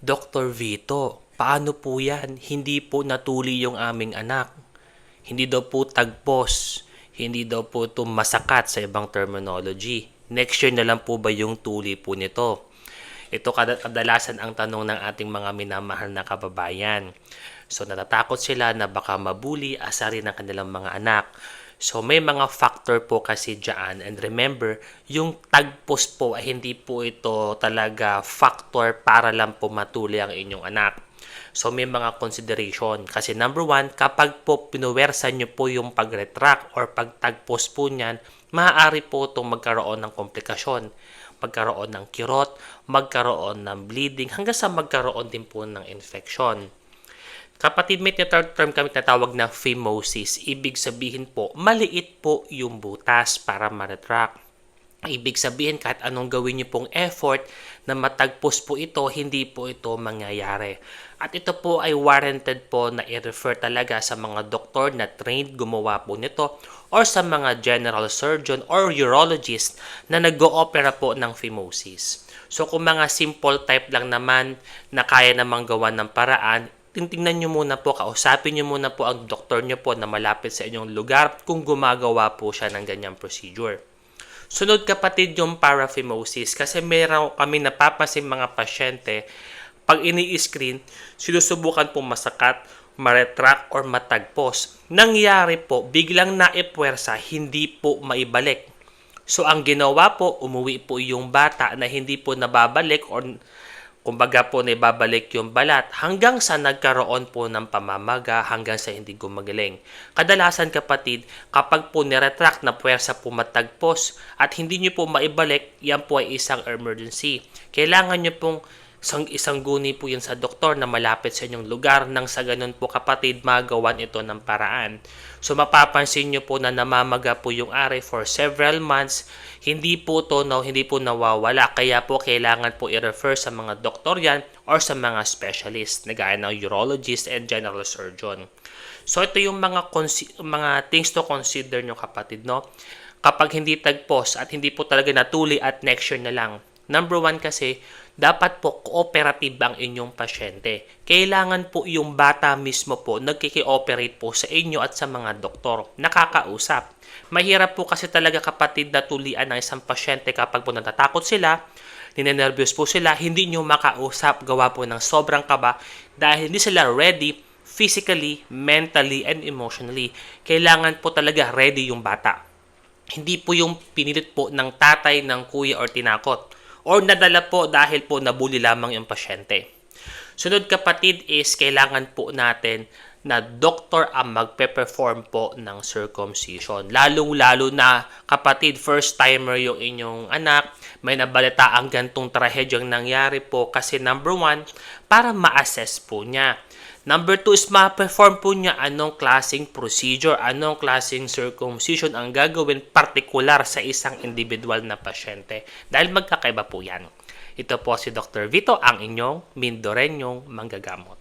Dr. Vito, paano po yan? Hindi po natuli yung aming anak. Hindi daw po tagpos. Hindi daw po ito masakat sa ibang terminology. Next year na lang po ba yung tuli po nito? Ito kada- kadalasan ang tanong ng ating mga minamahal na kababayan. So natatakot sila na baka mabuli, asarin ng kanilang mga anak. So may mga factor po kasi dyan. And remember, yung tagpos po ay hindi po ito talaga factor para lang po matuli ang inyong anak. So may mga consideration. Kasi number one, kapag po pinuwersa nyo po yung pag-retract or pagtagpos po niyan, maaari po itong magkaroon ng komplikasyon. Magkaroon ng kirot, magkaroon ng bleeding, hanggang sa magkaroon din po ng infection. Kapatid, may tinatawag term kami tinatawag na phimosis. Ibig sabihin po, maliit po yung butas para ma-retract. Ibig sabihin, kahit anong gawin niyo pong effort na matagpos po ito, hindi po ito mangyayari. At ito po ay warranted po na i-refer talaga sa mga doktor na trained gumawa po nito or sa mga general surgeon or urologist na nag-o-opera po ng phimosis. So kung mga simple type lang naman na kaya namang gawa ng paraan, tingnan nyo muna po, kausapin nyo muna po ang doktor nyo po na malapit sa inyong lugar kung gumagawa po siya ng ganyang procedure. Sunod kapatid yung paraphimosis kasi meron kami napapansin mga pasyente pag ini-screen, sinusubukan po masakat, ma-retract or matagpos. Nangyari po, biglang naipwersa, hindi po maibalik. So ang ginawa po, umuwi po yung bata na hindi po nababalik or kumbaga po naibabalik yung balat hanggang sa nagkaroon po ng pamamaga hanggang sa hindi gumagaling. Kadalasan kapatid, kapag po niretract na puwersa po matagpos at hindi nyo po maibalik, yan po ay isang emergency. Kailangan nyo pong isang, isang guni po yun sa doktor na malapit sa inyong lugar nang sa ganun po kapatid magawan ito ng paraan. So mapapansin nyo po na namamaga po yung ari for several months. Hindi po to no, hindi po nawawala. Kaya po kailangan po i-refer sa mga doktor yan or sa mga specialist na gaya ng urologist and general surgeon. So ito yung mga mga things to consider nyo kapatid no. Kapag hindi tagpos at hindi po talaga natuli at next year na lang. Number one kasi, dapat po cooperative ang inyong pasyente. Kailangan po yung bata mismo po nagkiki-operate po sa inyo at sa mga doktor. Nakakausap. Mahirap po kasi talaga kapatid na tulian ng isang pasyente kapag po natatakot sila, ninenervyos po sila, hindi nyo makausap, gawa po ng sobrang kaba dahil hindi sila ready physically, mentally, and emotionally. Kailangan po talaga ready yung bata. Hindi po yung pinilit po ng tatay, ng kuya, or tinakot or nadala po dahil po nabuli lamang yung pasyente. Sunod kapatid is kailangan po natin na doktor ang magpe-perform po ng circumcision. Lalong-lalo na kapatid, first timer yung inyong anak, may nabalita ang gantong trahedyang nangyari po kasi number one, para ma-assess po niya. Number two is ma-perform po niya anong klaseng procedure, anong klaseng circumcision ang gagawin partikular sa isang individual na pasyente. Dahil magkakaiba po yan. Ito po si Dr. Vito, ang inyong Mindorenyong manggagamot.